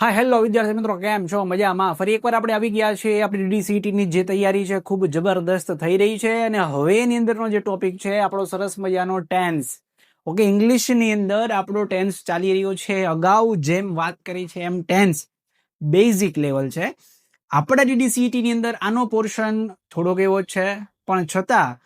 હા હેલો વિદ્યાર્થી મિત્રો, કેમ છો? મજામાં? ફરી એકવાર આપણે આવી ગયા છે આપણી ડીડીસીટીની જે તૈયારી છે, ખૂબ જબરદસ્ત થઈ રહી છે. અને હવે એની અંદરનો જે ટોપિક છે, આપણો સરસ મજાનો ટેન્સ ઓકે ઇંગ્લિશની અંદર આપણો ટેન્સ ચાલી રહ્યો છે. અગાઉ જેમ વાત કરી છે, એમ ટેન્સ બેઝિક લેવલ છે. આપણા ડીડીસીટીની અંદર આનો પોર્શન થોડોક એવો છે. પણ છતાં,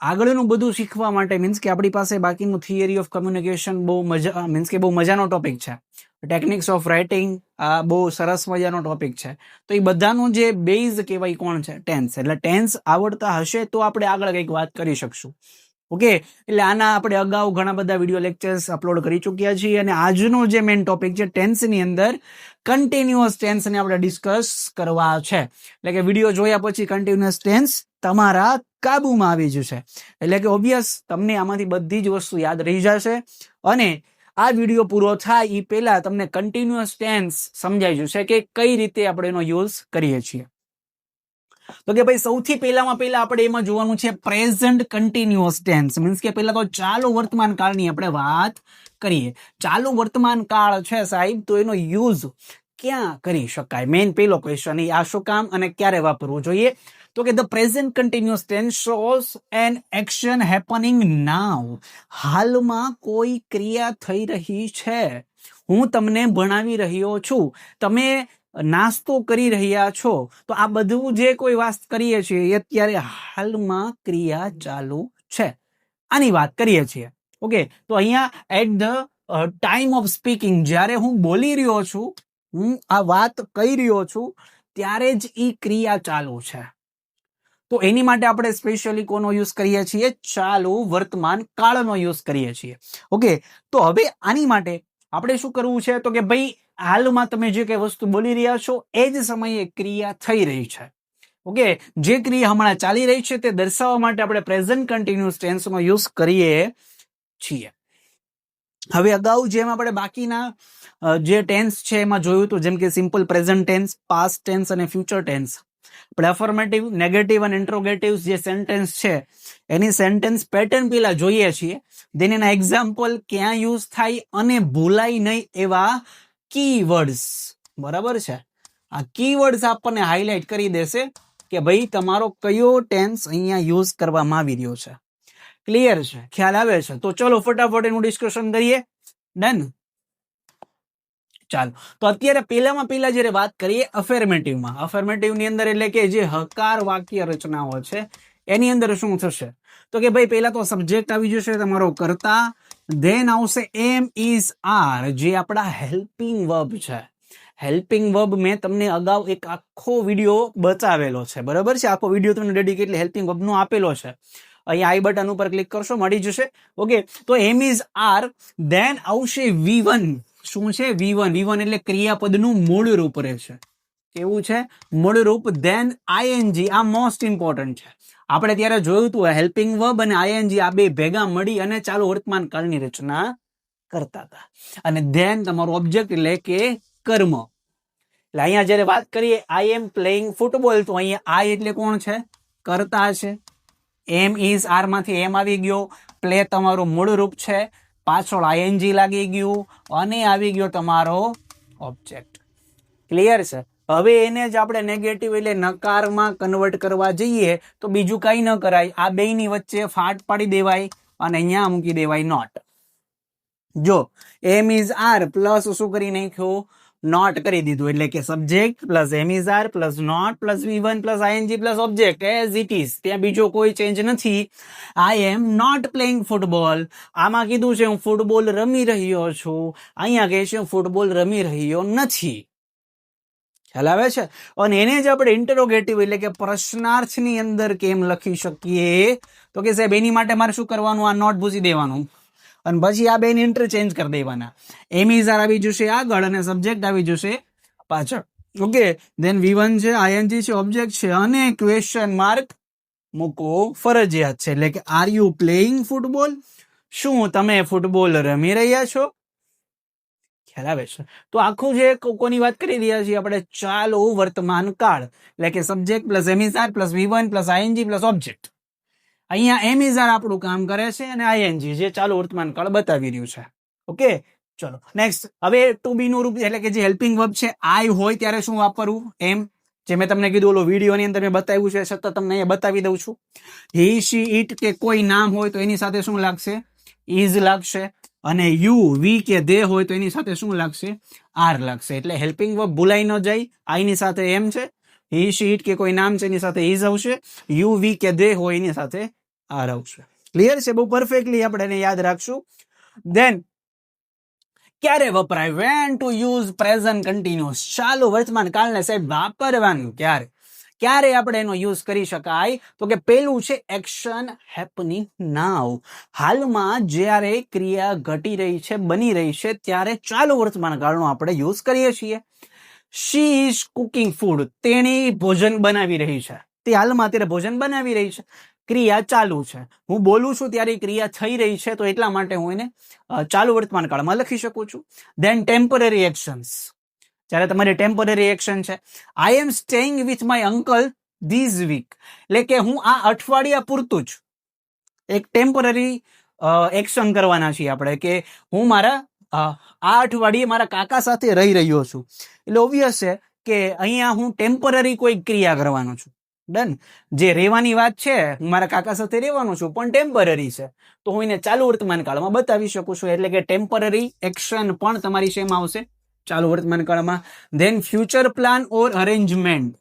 આગળનું બધું શીખવા માટે મીન્સ કે આપણી પાસે બાકીનું થિયરી ઓફ કમ્યુનિકેશન બહુ મજા મીન્સ કે બહુ મજાનો ટોપિક છે. ટેકનિક્સ ઓફ રાઇટિંગ આ બહુ સરસ મજાનો ટોપિક છે. તો એ બધાનું જે બેઝ કહેવાય કોણ છે? ટેન્સ એટલે ટેન્સ આવડતા હશે તો આપણે આગળ કંઈક વાત કરી શકશું. ઓકે એટલે આના આપણે અગાઉ ઘણા બધા વીડિયો લેક્ચર્સ અપલોડ કરી ચૂક્યા છીએ અને આજનો જે મેઇન ટોપિક છે ટેન્સની અંદર કન્ટિન્યુઅસ ટેન્સને આપણે ડિસ્કસ કરવા છે. એટલે કે વીડિયો જોયા પછી કન્ટિન્યુઅસ ટેન્સ તમારા કાબુમાં આવી જશે. એટલે કે ઓબ્વિયસ તમને આમાંથી બધી જ વસ્તુ યાદ રહી જશે અને આ વીડિયો પૂરો થાય એ પહેલા તમને કન્ટિન્યુઅસ ટેન્સ સમજાઈ જશે કે કઈ રીતે આપણે એનો યુઝ કરીએ છીએ. તો કે ભાઈ સૌથી પહેલામાં પહેલા આપણે એમાં જોવાનું છે પ્રેઝન્ટ કન્ટિન્યુઅસ ટેન્સ મીન્સ કે પહેલા તો ચાલુ વર્તમાન કાળની આપણે વાત કરીએ. ચાલુ વર્તમાન કાળ છે સાહેબ, તો એનો યુઝ ક્યાં કરી શકાય? મેઇન પહેલો ક્વેશ્ચન એ આ શું કામ અને ક્યારે વાપરવું જોઈએ? તો કે the present continuous tense shows an action happening now હાલમાં કોઈ ક્રિયા થઈ રહી છે? હું તમને ભણાવી રહ્યો છું. તમે નાસ્તો કરી રહ્યા છો. તો આ બધું જે કોઈ વાત કરીએ છીએ, એ અત્યારે હાલમાં ક્રિયા ચાલુ છે. આની વાત કરીએ છીએ. ઓકે, તો અહીંયા at the time of speaking જ્યારે હું બોલી રહ્યો છું, હું આ વાત કહી રહ્યો છું, ત્યારે જ એ ક્રિયા ચાલુ છે. તો એની માટે આપણે સ્પેશિયલી કોનો યુઝ કરીએ છીએ? ચાલુ વર્તમાન કાળનો યુઝ કરીએ છીએ. ઓકે, તો હવે આની માટે આપણે શું કરવું છે? તો કે ભાઈ, હાલમાં તમે જે કઈ વસ્તુ બોલી રહ્યા છો, એ જ સમયે ક્રિયા થઈ રહી છે. ઓકે, જે ક્રિયા હમણાં ચાલી રહી છે તે દર્શાવવા માટે આપણે પ્રેઝન્ટ કન્ટિન્યુઅસ ટેન્સનો યુઝ કરીએ છીએ. હવે અગાઉ જેમ આપણે બાકીના જે ટેન્સ છે એમાં જોયું હતું જેમ કે simple present tense past tense અને ફ્યુચર ટેન્સ અફર્મેટિવ નેગેટિવ અને ઇન્ટ્રોગેટિવ જે સેન્ટેન્સ છે, એની સેન્ટેન્સ પેટર્ન પેલા જોઈએ છીએ. દેન એના એક્ઝામ્પલ ક્યાં યુઝ થાય અને ભૂલાય નહીં એવા કીવર્ડ્સ બરાબર છે? આ કીવર્ડ્સ આપણને હાઇલાઇટ કરી દેશે કે ભાઈ તમારો કયો ટેન્સ અહીંયા યુઝ કરવામાં આવી રહ્યો છે. ક્લિયર છે? ખ્યાલ આવે છે? તો ચલો ફટાફટ એનું ડિસ્કશન કરીએ. ડન ચાલો. તો અત્યારે પહેલામાં પહેલા જ્યારે વાત કરીએ અફેર્મેટિવમાં અફેર્મેટિવની અંદર એટલે કે જે હકાર વાક્ય રચનાઓ છે, એની અંદર શું થશે? તો કે ભાઈ, પહેલા તો સબ્જેક્ટ આવી જશે તમારો કરતા ધેન આવશે એમ ઇઝ આર જે આપણા હેલ્પિંગ વર્બ છે. હેલ્પિંગ વર્બ મેં તમને અગાઉ એક આખો વીડિયો બતાવેલો છે. બરાબર છે? આખો વીડિયો તમને ડેડિકેટલી હેલ્પિંગ વર્બનો આપેલો છે. અહીંયા આઈ બટન ઉપર ક્લિક કરશો, મળી જશે. ઓકે તો એમ ઇઝ આર ધેન આવશે વી વન શું છે? વી વન વન એટલે ક્રિયાપદનું મૂળ રૂપ રહેશે. કેવું છે? મૂળ રૂપ ધેન આઈએનજી આ મોસ્ટ ઇમ્પોર્ટન્ટ છે. આપણે ત્યારે જોયું હતું હેલ્પિંગ વર્બ અને આઈએનજી આ બે ભેગા મળી અને ચાલુ વર્તમાન કાળની રચના કરતા હતા. અને ધેન તમારું ઓબ્જેક્ટ એટલે કે કર્મ. એટલે અહીંયા જ્યારે વાત કરીએ આઈ એમ પ્લેઇંગ ફૂટબોલ તો અહીંયા આઈ એટલે કોણ છે? કરતા છે. એમ ઇઝ આરમાંથી એમ આવી ગયો. પ્લે તમારું મૂળ રૂપ છે. પાછળ આઈએનજી લાગી ગયું અને આવી ગયો તમારો ઓબ્જેક્ટ ક્લિયર છે? હવે એને જ આપણે નેગેટિવ એટલે નકારમાં કન્વર્ટ કરવા જઈએ તો બીજું કઈ ન કરાય. આ બેયની વચ્ચે ફાટ પાડી દેવાય અને અહીંયા મૂકી દેવાય નોટ જો એમ ઇઝ આર પ્લસ શું કરી નાખ્યું? નોટ કરી દીધું એટલે કે subject plus am is are plus not plus V one plus ING plus object as it is ત્યાં બીજો કોઈ ચેન્જ નથી I am not playing football આમાં કીધું છે હું ફૂટબોલ રમી રહ્યો છું અહીંયા કહે છે હું ફૂટબોલ રમી રહ્યો નથી ખ્યાલ આવે છે અને એને જ આપણે ઇન્ટરોગેટિવ એટલે કે પ્રશ્નાર્થની અંદર કેમ લખી શકીએ તો કે સાહેબ એની માટે મારે શું કરવાનું આ નોટ ભૂસી દેવાનું અને પછી આ બેન ઇન્ટરચેન્જ કરી દેવાના. એમિઝાર આવી જશે આગળ અને સબ્જેક્ટ આવી જશે પાછળ. ઓકે દેન વી વન છે આઈએનજી છે ઓબ્જેક્ટ છે, અને ક્વેશ્ચન માર્ક મૂકવો ફરજિયાત છે. એટલે કે આર યુ પ્લેઇંગ ફૂટબોલ શું તમે ફૂટબોલ રમી રહ્યા છો? ખ્યાલ આવે છે. તો આખું જે કોની વાત કરી રહ્યા છીએ આપણે? ચાલો, વર્તમાન કાળ. એટલે કે subject plus am is are plus V one plus ING plus object અહીંયા એમિઝાર આપણું કામ કરે છે અને આઈએનજી જે ચાલુ વર્તમાન કાળ બતાવી રહ્યું છે. ઓકે? ચલો નેક્સ્ટ હવે ટુ બી નું રૂપ, એટલે કે જે હેલ્પિંગ વર્બ છે આઈ હોય ત્યારે શું વાપરવું? એમ. જે મેં તમને કીધું, ઓલો વિડીયોની અંદર મેં બતાવ્યું છે, સતત તમને અહીંયા બતાવી દઉં છું. હી શી ઇટ કે કોઈ નામ હોય તો એની સાથે શું લાગશે? ઇઝ લાગશે. અને યુ વી કે દે હોય તો એની સાથે શું લાગશે? આર લાગશે. એટલે હેલ્પિંગ વર્બ ભૂલાઈ ન જાય. આઈની સાથે એમ છે. હી શી ઇટ કે કોઈ નામ છે એની સાથે ઇઝ આવશે. યુ વી કે દે હોય એની સાથે આર આવશે. ક્લિયર છે? બહુ પરફેક્ટલી આપણે એને યાદ રાખશું. દેન ક્યારે વપરાય? When to use present continuous ચાલુ વર્તમાન કાળને સાહેબ વાપરવાનું ક્યારે? ક્યારે આપણે એનો યુઝ કરી શકાય? તો કે પેલું છે એક્શન હેપનિંગ નાવ હાલમાં જ્યારે ક્રિયા ઘટી રહી છે, બની રહી છે, ત્યારે ચાલુ વર્તમાન કાળનો આપણે યુઝ કરીએ છીએ. શી ઇઝ કુકિંગ ફૂડ તેણી ભોજન બનાવી રહી છે. તે હાલમાં અત્યારે ભોજન બનાવી રહી છે. ક્રિયા ચાલુ છે. હું બોલું છું ત્યારે ક્રિયા થઈ રહી છે, તો એટલા માટે હું એને ચાલુ વર્તમાન કાળમાં લખી શકું છું. દેન ટેમ્પરરી એક્શન્સ જ્યારે તમારી ટેમ્પરરી એક્શન છે I am staying with my uncle this week એટલે કે હું આ અઠવાડિયા પૂરતું જ એક ટેમ્પરરી એક્શન કરવાના છીએ આપણે, કે હું મારા આ અઠવાડિયે મારા કાકા સાથે રહી રહ્યો છું. એટલે ઓબ્વિયસ છે કે અહીંયા હું ટેમ્પરરી કોઈ ક્રિયા કરવાનો છું. ડન જે રહેવાની વાત છે, હું મારા કાકા સાથે રહેવાનો છું, પણ ટેમ્પરરી છે. તો હું એને ચાલુ વર્તમાન કાળમાં બતાવી શકું છું. એટલે કે ટેમ્પરરી એક્શન પણ તમારી શેમાં આવશે. ચાલુ વર્તમાન કાળમાં. Then future plan or arrangement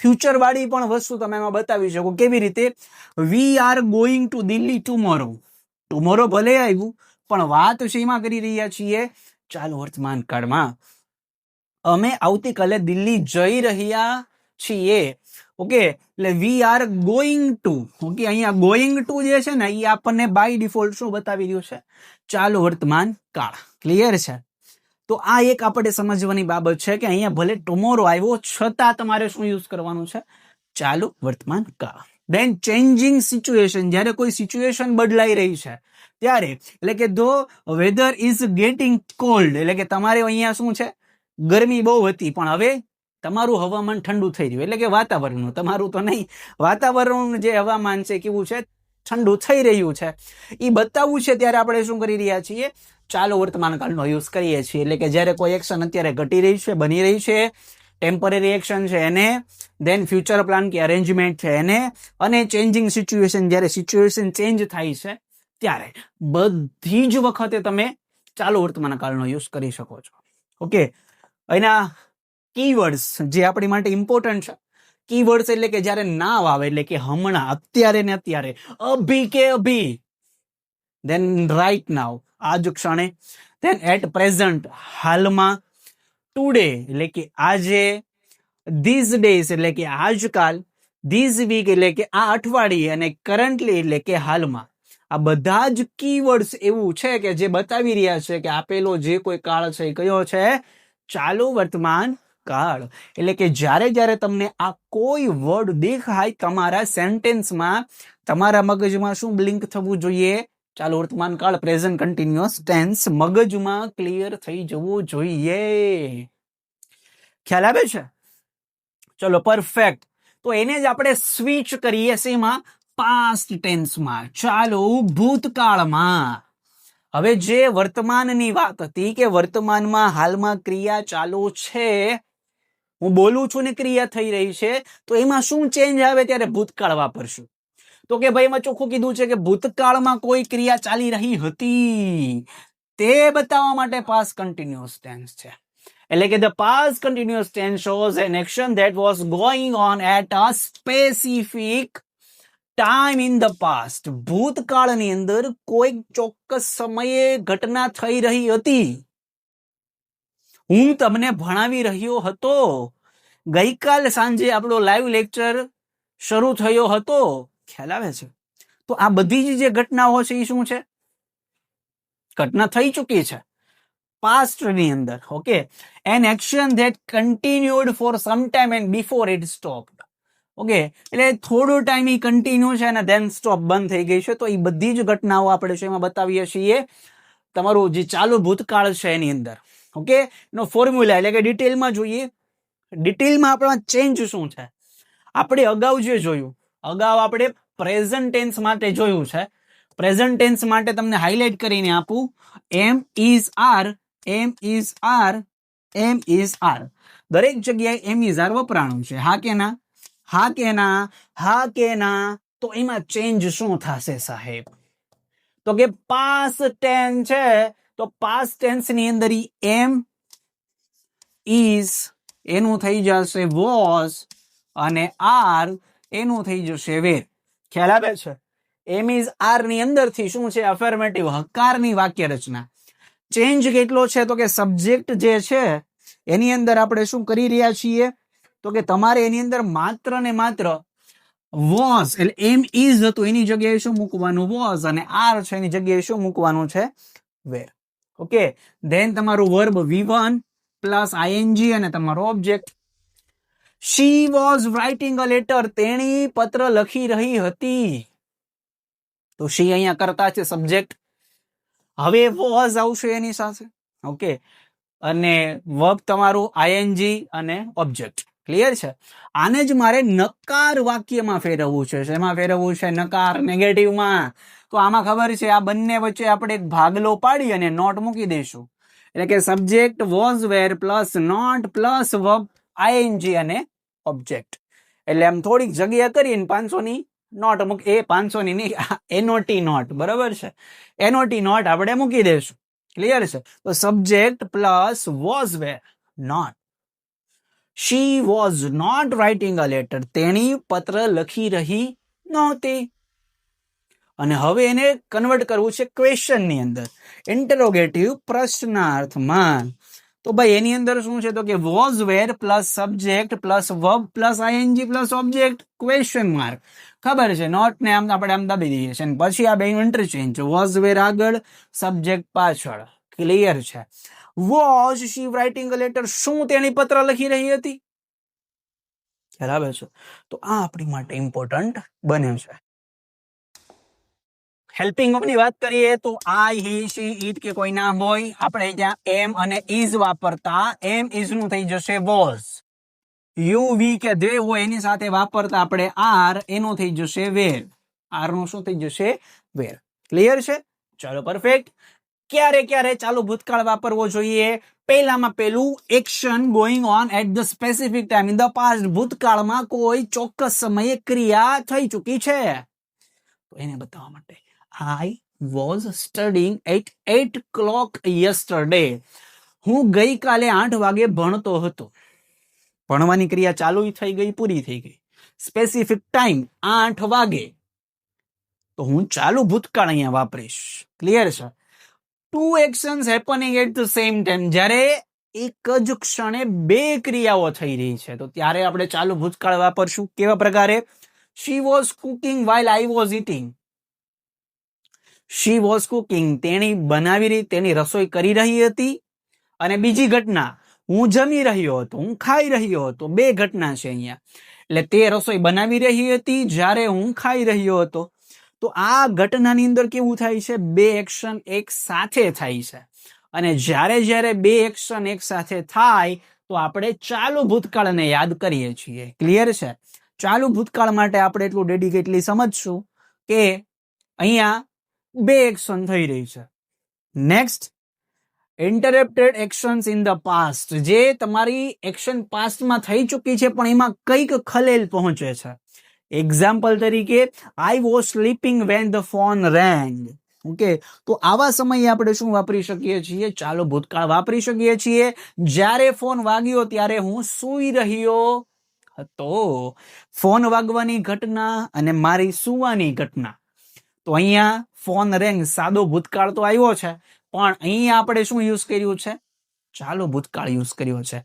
future વાળી પણ વસ્તુ તમે એમાં બતાવી શકો. કેવી રીતે? We are going to Delhi tomorrow tomorrow ભલે આવ્યું પણ વાત શેમાં કરી રહ્યા છીએ? ચાલુ વર્તમાન કાળમાં. અમે આવતીકાલે દિલ્હી જઈ રહ્યા છીએ. ઓકે, એટલે we are going to okay, અહીંયા ગોઈંગ ટુ જે છે ને, એ આપણને બાય ડિફોલ્ટ શું બતાવી રહ્યું છે? ચાલુ વર્તમાન કાળ. ક્લિયર છે? તો આ એક આપણે સમજવાની બાબત છે કે અહીંયા ભલે ટુમોરો આવ્યો છતાં તમારે શું યુઝ કરવાનું છે? ચાલુ વર્તમાન કાળ. દેન ચેન્જિંગ સિચ્યુએશન જ્યારે કોઈ સિચ્યુએશન બદલાઈ રહી છે ત્યારે, એટલે કે ધો વેધર ઇઝ ગેટિંગ કોલ્ડ એટલે કે તમારે અહીંયા શું છે? ગરમી બહુ હતી, પણ હવે તમારું હવામાન ઠંડુ થઈ રહ્યું, એટલે કે વાતાવરણનું. તમારું તો નહીં વાતાવરણનું જે હવામાન છે, કેવું છે? ઠંડુ થઈ રહ્યું છે. એ બતાવવું છે, ત્યારે આપણે શું કરી રહ્યા છીએ? ચાલો વર્તમાન કાળનો યુઝ કરીએ છીએ, એટલે કે જ્યારે કોઈ એક્શન અત્યારે ઘટી રહી છે, બની રહી છે ટેમ્પરરી એક્શન છે એને દેન ફ્યુચર પ્લાન કે અરેન્જમેન્ટ છે એને, અને ચેન્જિંગ સિચ્યુએશન જ્યારે સિચ્યુએશન ચેન્જ થાય છે ત્યારે બધી જ વખતે તમે ચાલુ વર્તમાન કાળનો યુઝ કરી શકો છો. ઓકે? એના કીવર્ડ્સ જે આપણી માટે ઇમ્પોર્ટન્ટ છે. કીવર્ડ્સ એટલે કે જ્યારે નાવ આવે એટલે કે હમણાં, અત્યારે ને અત્યારે, અભી કે અભી. દેન રાઈટ નાવ આજ ક્ષણે. દેન એટ પ્રેઝન્ટ હાલમાં ટુડે એટલે કે આજે ધીઝ ડેઝ એટલે કે આજકાલ ધીઝ વીક એટલે કે આ અઠવાડિયે અને કરન્ટલી એટલે કે હાલમાં. આ બધા જ કીવર્ડ્સ એવું છે કે જે બતાવી રહ્યા છે કે આપેલો જે કોઈ કાળ છે એ કયો છે? ચાલુ વર્તમાન કાળ. એટલે કે જ્યારે જ્યારે તમને આ કોઈ વર્ડ દેખાય તમારા સેન્ટેન્સમાં તમારા મગજમાં શું બ્લિંક થવું જોઈએ? ચાલુ વર્તમાન કાળ પ્રેઝન્ટ કન્ટિન્યુઅસ ટેન્સ મગજમાં ક્લિયર થઈ જવું જોઈએ. ખ્યાલ આવે છે? ચલો પરફેક્ટ તો એને જ આપણે સ્વિચ કરીએ શેમાં પાસ્ટ ટેન્સમાં ચાલો, ભૂતકાળમાં. હવે જે વર્તમાનની વાત હતી કે વર્તમાનમાં હાલમાં ક્રિયા ચાલુ છે, હું બોલું છું ને ક્રિયા થઈ રહી છે, તો એમાં શું ચેન્જ આવે ત્યારે ભૂતકાળ વાપરશું. તો કે ભાઈ, એમાં ચોખ્ખું કીધું છે કે ભૂતકાળમાં કોઈ ક્રિયા ચાલી રહી હતી. તે બતાવવા માટે પાસ કન્ટિન્યુઅસ ટેન્સ છે. એટલે કે the past continuous tense shows an action that was going on at a specific time in the past ભૂતકાળની અંદર કોઈક ચોક્કસ સમયે ઘટના થઈ રહી હતી. હું તમને ભણાવી રહ્યો હતો. ગઈકાલ સાંજે આપણો લાઈવ લેક્ચર શરૂ થયો હતો. ખ્યાલ આવે છે? તો આ બધી જ ઘટનાઓ છે એ શું છે? ઘટના થઈ ચૂકી છે. પાસ્ટની અંદર okay an action that continued for some time and before it stop okay એટલે થોડો ટાઈમ એ કન્ટિન્યુ છે અને ધેન સ્ટોપ બંધ થઈ ગઈ છે. તો એ બધી જ ઘટનાઓ આપણે છે એમાં બતાવીએ છીએ. તમારું જે ચાલુ ભૂતકાળ છે એની અંદર. ઓકે એનો ફોર્મ્યુલા એટલે કે ડિટેલમાં જોઈએ. ડિટેલમાં આપણા ચેન્જ શું છે? આપણે અગાઉ જે જોયું, અગાઉ આપણે પ્રેઝન્ટ ટેન્સ માટે જોયું છે. પ્રેઝન્ટ ટેન્સ માટે તમને હાઇલાઇટ કરીને આપું. Am is are am is are am is are દરેક જગ્યાએ એમ ઇઝ આર વપરાણું છે. હા કે ના? હા કે ના, હા કે ના, તો એમાં ચેન્જ શું થશે સાહેબ? તો કે પાસ ટેન છે, તો પાસ ટેન્સની અંદર ઈ એમ ઇઝ એનું થઈ જશે વોઝ અને આર એનું થઈ જશે વેર ખ્યાલ આવે છે? એમ ઇઝ આરની અંદરથી શું છે? અફર્મેટિવ હકારની વાક્ય રચના ચેન્જ કેટલો છે? તો કે સબ્જેક્ટ જે છે, એની અંદર આપણે શું કરી રહ્યા છીએ? તો કે તમારે એની અંદર માત્ર ને માત્ર વોઝ એટલે એમ ઇઝ હતું, એની જગ્યાએ શું મૂકવાનું? વોઝ અને આર છે, એની જગ્યાએ શું મૂકવાનું છે? વેર ઓકે ધેન તમારું verb V one plus ING અને તમારો object she was writing a letter તેણી પત્ર લખી રહી હતી. તો શી અહીંયા કરતા છે સબ્જેક્ટ હવે વોઝ આવશે એની સાથે. ઓકે અને વર્બ તમારું આઈએનજી અને ઓબ્જેક્ટ ક્લિયર છે? આને જ મારે નકાર વાક્યમાં ફેરવવું છે. શેમાં ફેરવવું છે? નકાર નેગેટિવમાં તો આમાં ખબર છે, આ બંને વચ્ચે આપણે એક ભાગલો પાડી અને નોટ મૂકી દઈશું. એટલે કે subject was were plus not plus verb ING અને ઓબ્જેક્ટ એટલે આમ થોડીક જગ્યા કરીને પાંચસો ની નોટ મૂક, એ પાંચસો ની નહીં એનઓટી નોટ. બરાબર છે? એનઓટી નોટ આપણે મૂકી દઈશું. ક્લિયર છે? તો subject plus was were not she was not writing a letter તેણી પત્ર લખી રહી નહોતી. અને હવે એને કન્વર્ટ કરવું છે ક્વેશ્ચનની અંદર. ઇન્ટરોગેટિવ પ્રશ્નાર્થમાં. તો ભાઈ, એની અંદર શું છે તો કે was were plus subject plus verb plus ING plus object question mark ખબર છે? નોટ ને આમ આપણે આમ દાબી દઈએ છીએ. પછી આ બે ઇન્ટરચેન્જ વોઝ વેર આગળ સબ્જેક્ટ પાછળ. ક્લિયર છે. Was she writing a letter શું તેણી પત્ર લખી રહી હતી? બરાબર છે? તો આ આપણી માટે ઇમ્પોર્ટન્ટ બને છે. હેલ્પિંગની વાત કરીએ તો આઈ હી શી ઈટ કે કોઈ નામ હોય, આપણે ત્યાં એમ અને ઇઝ વાપરતા એમ ઇઝનું થઈ જશે વોઝ યુ વી કે દે હોય એની સાથે વાપરતા આપણે આર એનું થઈ જશે વેર. આરનું શું થઈ જશે વેર. ક્લિયર છે? ચાલો પરફેક્ટ ક્યારે ક્યારે ચાલુ ભૂતકાળ વાપરવો જોઈએ? પહેલામાં પહેલું action going on at the specific time in the past ભૂતકાળમાં કોઈ ચોક્કસ સમયે ક્રિયા થઈ ચૂકી છે. તો એને બતાવવા માટે I was studying at eight o'clock yesterday હું ગઈકાલે આઠ વાગે ભણતો હતો. ભણવાની ક્રિયા ચાલુ થઈ ગઈ, પૂરી થઈ ગઈ. સ્પેસિફિક ટાઈમ આઠ વાગે. તો હું ચાલુ ભૂતકાળ અહીંયા વાપરીશ. ક્લિયર છે? Two actions happening at the same time જ્યારે એક જ ક્ષણે બે ક્રિયાઓ થઈ રહી છે, તો ત્યારે આપણે ચાલુ ભૂતકાળ વાપરશું. કેવા પ્રકારે? She was cooking while I was eating she was cooking તેણી બનાવી રહી, તેની રસોઈ કરી રહી હતી. અને બીજી ઘટના, હું જમી રહ્યો હતો, હું ખાઈ રહ્યો હતો. બે ઘટના છે અહીંયા. એટલે તે રસોઈ બનાવી રહી હતી, જ્યારે હું ખાઈ રહ્યો હતો. તો આ ઘટનાની અંદર કેવું થાય છે? બે એક્શન એક સાથે થાય છે. અને જ્યારે જ્યારે બે એક્શન એક સાથે થાય, તો આપણે ચાલુ ભૂતકાળને યાદ કરીએ છીએ. ક્લિયર છે? ચાલુ ભૂતકાળ માટે આપણે એટલું ડેડિકેટલી સમજશું કે અહીંયા બે એક્શન થઈ રહી છે. Next interrupted actions in the past જે તમારી એક્શન પાસ્ટમાં થઈ ચૂકી છે, પણ એમાં કંઈક ખલેલ પહોંચે છે. એક્ઝામ્પલ તરીકે I was sleeping when the phone rang okay તો આવા સમયે આપણે શું વાપરી શકીએ છીએ? ચાલો ભૂતકાળ વાપરી શકીએ છીએ. જ્યારે ફોન વાગ્યો ત્યારે હું સૂઈ રહ્યો હતો. ફોન વાગવાની ઘટના અને મારી સુવાની ઘટના. તો અહીંયા ફોન રેંગ સાદો ભૂતકાળ તો આવ્યો છે. પણ અહીંયા આપણે શું યુઝ કર્યું છે? ચાલો ભૂતકાળ યુઝ કર્યો છે.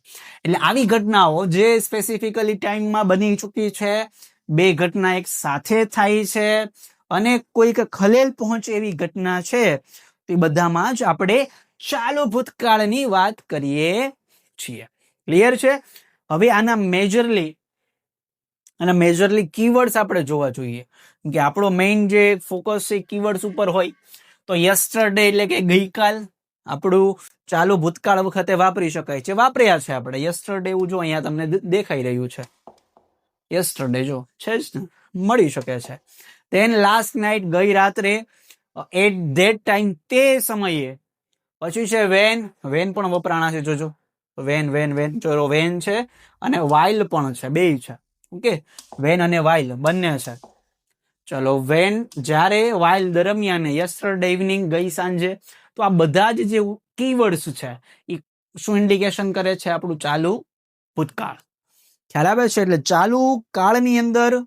એટલે આવી ઘટનાઓ જે સ્પેસિફિકલી ટાઈમમાં બની ચૂકી છે બે ઘટના એક સાથે થાય છે અને કોઈક ખલેલ પહોંચે એવી ઘટના છે. તે બધામાં જ આપણે ચાલુ ભૂતકાળની વાત કરીએ છીએ. ક્લિયર છે? હવે આના મેજરલી અને મેજરલી કીવર્ડ્સ આપણે જોવા જોઈએ. કે આપણો મેઇન જે ફોકસ છે કીવર્ડ્સ ઉપર હોય. તો યસ્ટરડે એટલે કે ગઈકાલ આપણું ચાલુ ભૂતકાળ વખતે વાપરી શકાય છે. વાપર્યા છે આપણે. યસ્ટરડે એવું જો અહીંયા તમને દેખાઈ રહ્યું છે. યસ્ટરડે જો છે જ ને, મળી શકે છે. દેન લાસ્ટ નાઇટ ગઈ રાત્રે એટ ધેટ ટાઈમ તે સમયે, પછી છે વેન વેન પણ વપરાણા છે જોજો. વેન વેન વેન ચોરો વેન છે અને વાઇલ પણ છે, બે છે. ઓકે વેન અને વાઇલ બંને છે. ચલો વેન જ્યારે વાઇલ દરમિયાન યસ્ટરડે ઇવનિંગ ગઈ સાંજે, તો આ બધા જ જે કીવર્ડ્સ છે એ શું ઇન્ડિકેશન કરે છે આપણું ચાલુ ભૂતકાળ? ખ્યાલ આવે છે? એટલે ચાલુ કાળની અંદર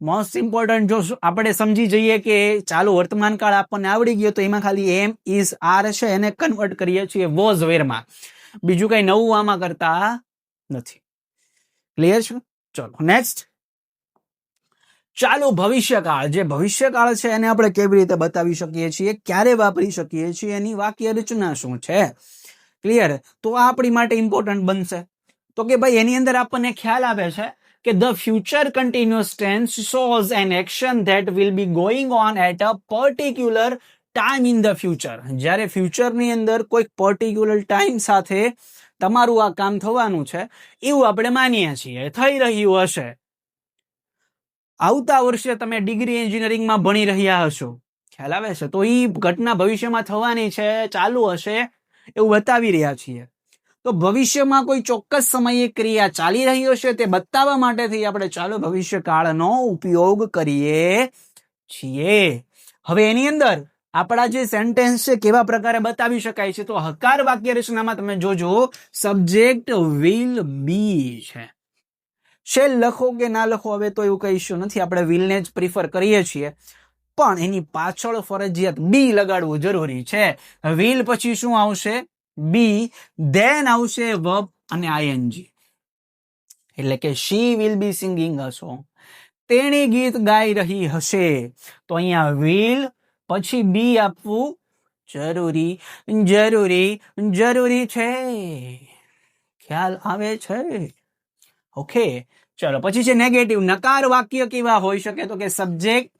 મોસ્ટ ઇમ્પોર્ટન્ટ જો આપણે સમજી જઈએ કે ચાલુ વર્તમાન કાળ આપણને આવડી ગયો, તો એમાં ખાલી એમ ઇઝ આર છે, એને કન્વર્ટ કરીએ છીએ વોઝ વેરમાં બીજું કઈ નવું આમાં કરતા નથી. ક્લિયર છે? ચલો નેક્સ્ટ ચાલુ ભવિષ્યકાળ. જે ભવિષ્યકાળ છે, એને આપણે કેવી રીતે બતાવી શકીએ છીએ? ક્યારે વાપરી શકીએ છીએ? એની વાક્ય રચના શું છે? ક્લિયર તો આ આપણી માટે ઇમ્પોર્ટન્ટ બનશે. તો કે ભાઈ એની અંદર આપણને ખ્યાલ આવે છે કે the future continuous tense shows an action that will be going on at a particular time in the future. જ્યારે ફ્યુચરની અંદર કોઈક પર્ટિક્યુલર ટાઈમ સાથે તમારું આ કામ થવાનું છે, એવું આપણે માનીએ છીએ. થઈ રહ્યું હશે. આવતા વર્ષે તમે ડિગ્રી એન્જિનિયરિંગમાં ભણી રહ્યા હશો. ખ્યાલ આવે છે? તો એ ઘટના ભવિષ્યમાં થવાની છે, ચાલુ હશે, એવું બતાવી રહ્યા છીએ. તો ભવિષ્યમાં કોઈ ચોક્કસ સમયે ક્રિયા ચાલી રહી હશે તે બતાવવા માટેથી આપણે ચાલુ ભવિષ્ય કાળનો ઉપયોગ કરીએ છીએ. હવે એની અંદર આપણા જે સેન્ટેન્સ છે કેવા પ્રકારે બતાવી શકાય છે તો હકાર વાક્ય રચનામાં તમે જોજો સબ્જેક્ટ વિલ બી છે. છે લખો કે ના લખો હવે તો એવું કહીશું નથી, આપણે વિલને જ પ્રિફર કરીએ છીએ. પણ એની પાછળ ફરજિયાત બી લગાડવું જરૂરી છે. વિલ પછી શું આવશે? બી ધેન આવશે વર્બ અને આઈએનજી એટલે કે she will be singing a song તેણી ગીત ગાઈ રહી હશે. તો અહીંયા વિલ પછી બી આપવું જરૂરી જરૂરી જરૂરી છે. ખ્યાલ આવે છે? ઓકે ચલો, પછી છે નેગેટિવ નકાર વાક્ય કેવા હોઈ શકે? તો કે સબ્જેક્ટ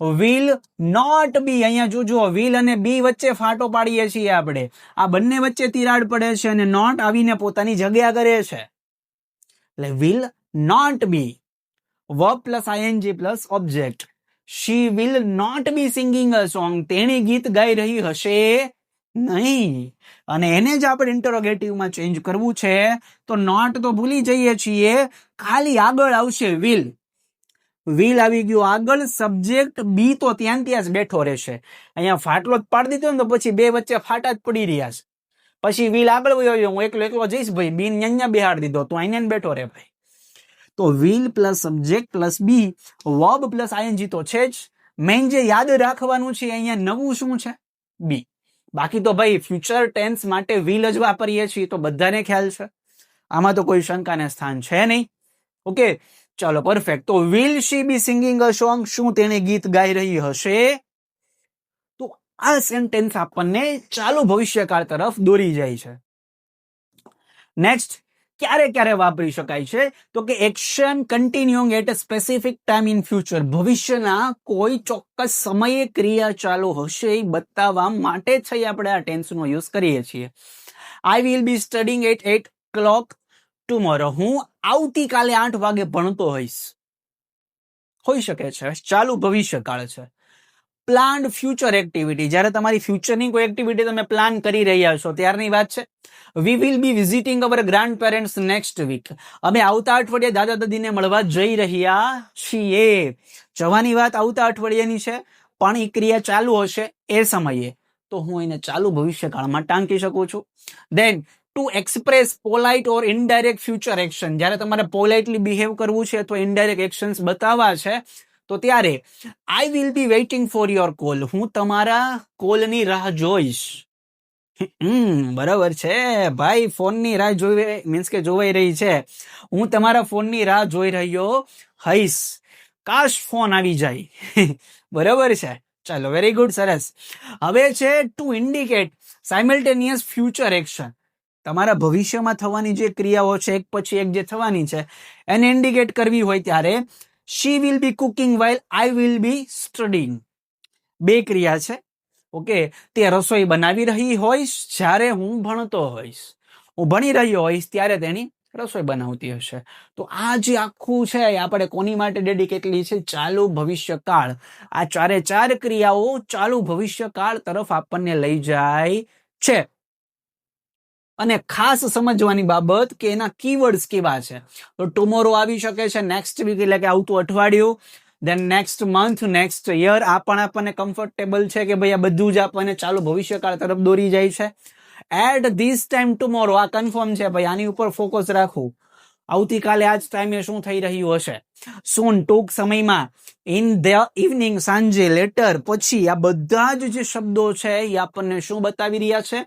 વિલ નોટ બી અહીંયા જોજો વિલ અને બી વચ્ચે ફાટો પાડીએ છીએ આપણે. આ બંને વચ્ચે તિરાડ પડે છે અને નોટ આવીને પોતાની જગ્યા કરે છે. એટલે will not be verb plus ING plus object she will not be singing a song તેણી ગીત ગાઈ રહી હશે નહીં. અને એને જ આપણે ઇન્ટરોગેટિવમાં ચેન્જ કરવું છે. તો નોટ તો ભૂલી જઈએ છીએ. ખાલી આગળ આવશે વિલ વિલ આવી ગયું આગળ સબ્જેક્ટ બી તો ત્યાં ત્યાં જ બેઠો રહેશે. અહીંયા ફાટલો જ પાડી દીધો ને તો પછી બે વચ્ચે ફાટા જ પડી રહ્યા છે. પછી વિલ આગળ વયો હું એકલો એકલો જઈશ ભાઈ બી અહીંયા બેહાડ દીધો, તો અહીંયા બેઠો રે ભાઈ. તો will plus subject plus be verb plus ING તો છે જ. મેઇન જે યાદ રાખવાનું છે, અહીંયા નવું શું છે? બી બાકી તો ભાઈ ફ્યુચર ટેન્સ માટે વિલ જ વાપરીએ છીએ, તો બધાને ખ્યાલ છે. આમાં તો કોઈ શંકાને સ્થાન છે નહીં. ઓકે ચાલો પરફેક્ટ તો will she be singing a song શું તેને ગીત ગાઈ રહી હશે? તો આ સેન્ટેન્સ આપણને ચાલુ ભવિષ્યકાળ તરફ દોરી જાય છે. નેક્સ્ટ ક્યારે ક્યારે વાપરી શકાય છે? તો કે action continuing at a specific time in future ભવિષ્યના કોઈ ચોક્કસ સમયે ક્રિયા ચાલુ હશે એ બતાવવા માટે જ આપણે આ ટેન્સનો યુઝ કરીએ છીએ. I will be studying at eight clock tomorrow હું આવતીકાલે આઠ વાગે ભણતો હોઈશ. હોઈ શકે છે, ચાલુ ભવિષ્યકાળ છે. પ્લાન્ડ ફ્યુચર એક્ટિવિટી જ્યારે તમારી ફ્યુચરની કોઈ એક્ટિવિટી તમે પ્લાન કરી રહ્યા છો, ત્યારની વાત છે. We will be visiting our grand parents next week અમે આવતા અઠવાડિયે દાદા દાદીને મળવા જઈ રહ્યા છીએ. જવાની વાત આવતા અઠવાડિયાની છે, પણ એ ક્રિયા ચાલુ હશે એ સમયે. તો હું એને ચાલુ ભવિષ્યકાળમાં ટાંકી શકું છું. Then to express polite or indirect future action જ્યારે તમારે પોલાઇટલી બિહેવ કરવું છે અથવા ઇનડાયરેક્ટ એક્શન્સ બતાવવા છે, તો ત્યારે I will be waiting for your call હું તમારા કોલની રાહ જોઈશ. હમ, બરાબર છે. ભાઈ, ફોનની રાહ જોઈ મીન્સ કે જોવાઈ રહી છે. હું તમારા ફોનની રાહ જોઈ રહ્યો હઈશ. કાશ ફોન આવી જાય. બરાબર છે. ચાલો વેરી ગુડ સરસ. હવે છે to indicate simultaneous future action તમારા ભવિષ્યમાં થવાની જે ક્રિયાઓ છે, એક પછી એક જે થવાની છે, એને ઇન્ડિકેટ કરવી હોય ત્યારે she will be cooking while I will be studying બે ક્રિયા છે. ઓકે તે રસોઈ બનાવી રહી હોઈશ, જ્યારે હું ભણતો હોઈશ. હું ભણી રહ્યો હોઈશ, ત્યારે તેની રસોઈ બનાવતી હશે. તો આ જે આખું છે આપણે કોની માટે ડેડિકેટલી છે? ચાલુ ભવિષ્યકાળ. આ ચારે ચાર ક્રિયાઓ ચાલુ ભવિષ્યકાળ તરફ આપણને લઈ જાય છે. અને ખાસ સમજવાની બાબત કે એના કીવર્ડ્સ કેવા છે. તો ટુમોરો આવી શકે છે નેક્સ્ટ વીક એટલે કે આવતું અઠવાડિયું then next month next year આ પણ આપણને કમ્ફર્ટેબલ છે કે ભાઈ આ બધું જ આપણને ચાલુ ભવિષ્યકાળ તરફ દોરી જાય છે. એટ ધીસ ટાઈમ ટુમોરો આ કન્ફર્મ છે, ભાઈ આની ઉપર ફોકસ રાખવું આવતીકાલે આ જ ટાઈમે શું થઈ રહ્યું હશે? સોન ટૂંક સમયમાં ઇન ધ ઇવનિંગ સાંજે લેટર પછી, આ બધા જ જે શબ્દો છે એ આપણને શું બતાવી રહ્યા છે?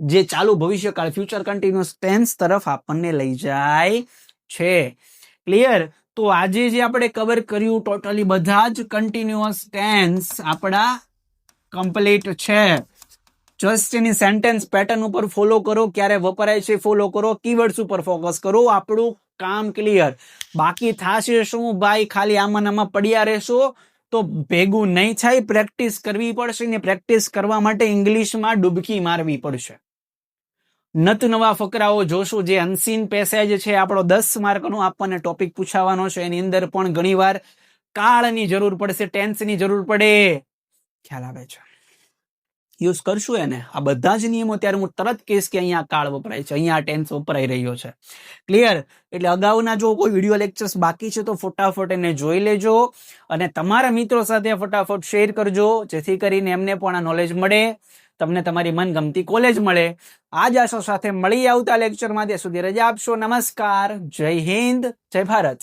જે ચાલુ ભવિષ્યકાળ ફ્યુચર કન્ટિન્યુઅસ ટેન્સ તરફ આપણને લઈ જાય છે. ક્લિયર તો આજે જે આપણે કવર કર્યું ટોટલી બધા જ કન્ટિન્યુઅસ ટેન્સ આપણા કમ્પ્લીટ છે. જસ્ટ એની સેન્ટેન્સ પેટર્ન ઉપર ફોલો કરો, ક્યારે વપરાય છે ફોલો કરો કીવર્ડ્સ ઉપર ફોકસ કરો, આપણું કામ ક્લિયર બાકી થશે શું? ભાઈ, ખાલી આમાં આમાં પડ્યા રહેશો, તો ભેગું નહીં થાય. પ્રેક્ટિસ કરવી પડશે ને પ્રેક્ટિસ કરવા માટે ઇંગ્લિશમાં ડૂબકી મારવી પડશે. નત નવા ફકરાઓ જોશું. જે અનસીન પેસેજ છે, આપણો દસ માર્કનો આપણને ટોપિક પૂછાવાનો છે. એની અંદર પણ ઘણીવાર કાળની જરૂર પડશે ટેન્સની જરૂર પડે. ખ્યાલ આવે છે. યુઝ કરશું એને. આ બધા જ નિયમો ત્યારે હું તરત કહીશ કે અહીંયા કાળ વપરાય છે. અહીંયા ટેન્સ વપરાઈ રહ્યો છે. ક્લિયર એટલે અગાઉના જો કોઈ વીડિયો લેક્ચર્સ બાકી છે, તો ફટાફટ એને જોઈ લેજો અને તમારા મિત્રો સાથે ફટાફટ શેર કરજો. જેથી કરીને એમને પણ આ નોલેજ મળે. તમને તમારી મનગમતી કોલેજ મળે. આ જ આશા સાથે મળી આવતા લેક્ચરમાં ત્યાં સુધી રજા આપશો. નમસ્કાર. જય હિન્દ. જય ભારત.